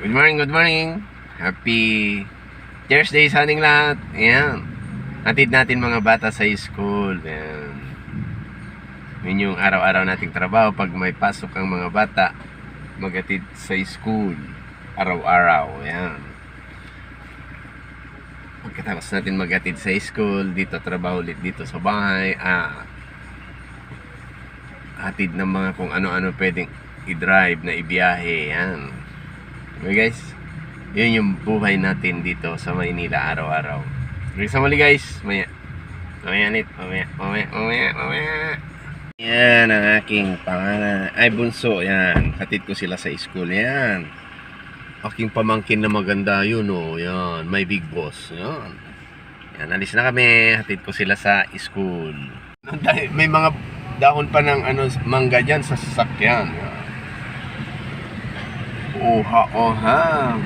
Good morning, good morning. Happy Thursday sa ating lahat. Ayan. Hatid natin mga bata sa school. Ayan. Yun yung araw-araw nating trabaho pag may pasok ang mga bata. Magatid sa school. Araw-araw. Ayan. Pagkatapos natin maghatid sa school, dito trabaho ulit dito sa bahay. Ah, hatid ng mga kung ano-ano pwedeng i-drive na ibiyahe. Yan. Okay guys, yun yung buhay natin dito sa Maynila araw-araw. Okay, sa muli guys, maya. Mamaya nit, mamaya, mamaya, mamaya, mamaya. Yan ang aking pangalan. Ay, bunso, yan. Hatid ko sila sa school, yan. Aking pamangkin na maganda, yun oh, yan. My big boss, yan. Yan, alis na kami. Hatid ko sila sa school. May mga dahon pa ng ano, mangga dyan sa sasakyan. Yan. Oha, oha.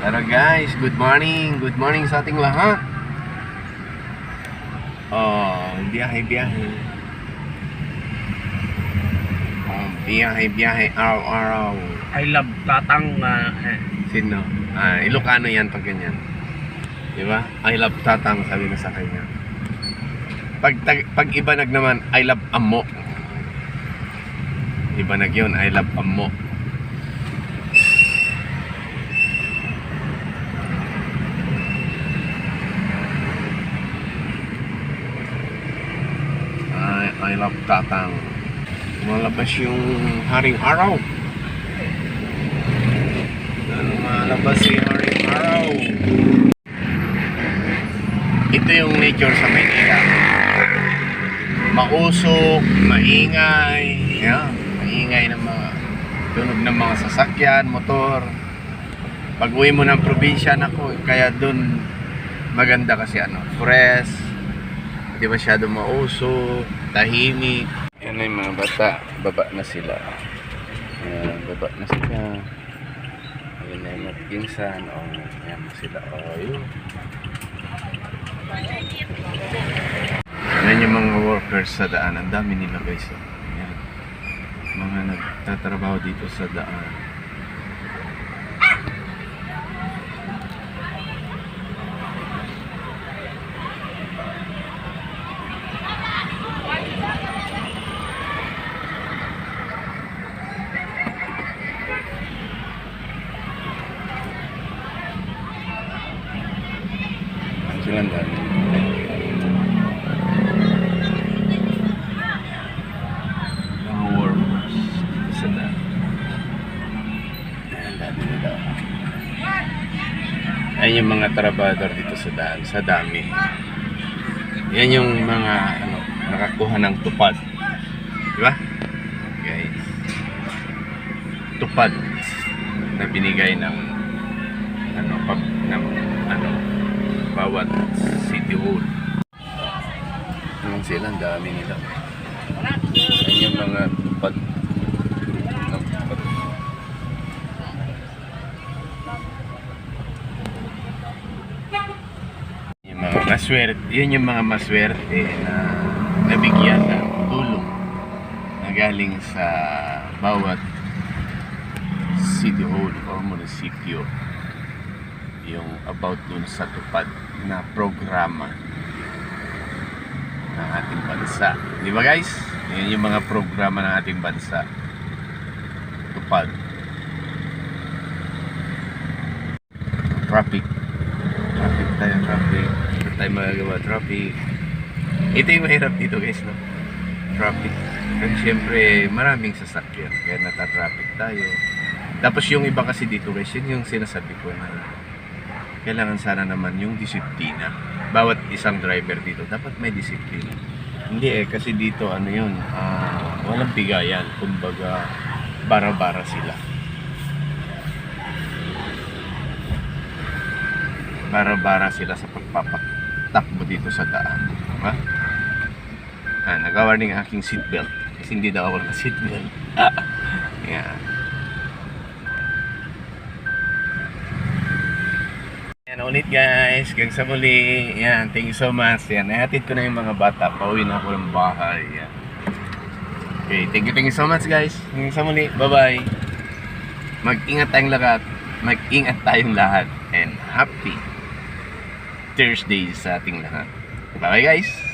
Tara guys, good morning. Good morning sa ating lahat. Oh, biyahe, biyahe. Oh, biyahe, biyahe, araw-araw. I love tatang uh, eh, Sino? Ah, Ilocano yan pag ganyan. Di ba? I love tatang, sabi na sa kanya. Pag, tag- pag iba nag naman, I love amo. Iba nag yun, I love amo. I, love tatang. Lumalabas yung haring araw. Lumalabas si haring araw. Ito yung nature sa Maynila. Mausok, maingay, yeah, maingay ng mga tunog ng mga sasakyan, motor. Pag uwi mo ng probinsya, nako, kaya dun maganda kasi ano, fresh, hindi masyado mausok, tahimik. Yan yung mga bata, baba na sila. Ayan, baba na sila. Ayun na yung mga pinsan, o, oh, yan na sila, o, yun. Yan yung mga workers sa daan. Ang dami nila guys. Oh. Yan. Mga nagtatrabaho dito sa daan. Ayan yung mga trabador dito sa daan, sa dami. Yan yung mga ano, nakakuha ng tupad. Di ba? Guys. Tupad na binigay ng ano, pag, ng, ano, bawat city hall. Ayan sila, ang dami nila. Yan yung mga tupad. ng tupad. Mga maswerte, yun yung mga maswerte na nabigyan ng tulong na galing sa bawat city hall or munisipyo yung about dun sa tupad na programa ng ating bansa. Di ba guys? Yan yung mga programa ng ating bansa. Tupad. Traffic. Traffic tayo, traffic. Tayo magagawa, traffic. Ito yung mahirap dito guys, no? Traffic. Kasi syempre, maraming sasakyan. Kaya nata-traffic tayo. Tapos yung iba kasi dito guys, yun yung sinasabi ko na kailangan sana naman yung disiplina. Bawat isang driver dito, dapat may disiplina. Hindi eh, kasi dito ano yun, ah, walang bigayan. Kumbaga, bara-bara sila. Bara-bara sila sa pagpapatakbo dito sa daan. Diba? Ah, nag-warning ang aking seatbelt. Kasi hindi daw ako naka-seatbelt. yeah. Yan ulit guys, gang sa muli. Yan, thank you so much. Yan, nahatid ko na yung mga bata. Pauwi na ako ng bahay. Yan. Okay, thank you, thank you so much guys. Hanggang sa muli. Bye-bye. Mag-ingat tayong lahat. Mag-ingat tayong lahat. And happy Thursday sa ating lahat. Bye guys!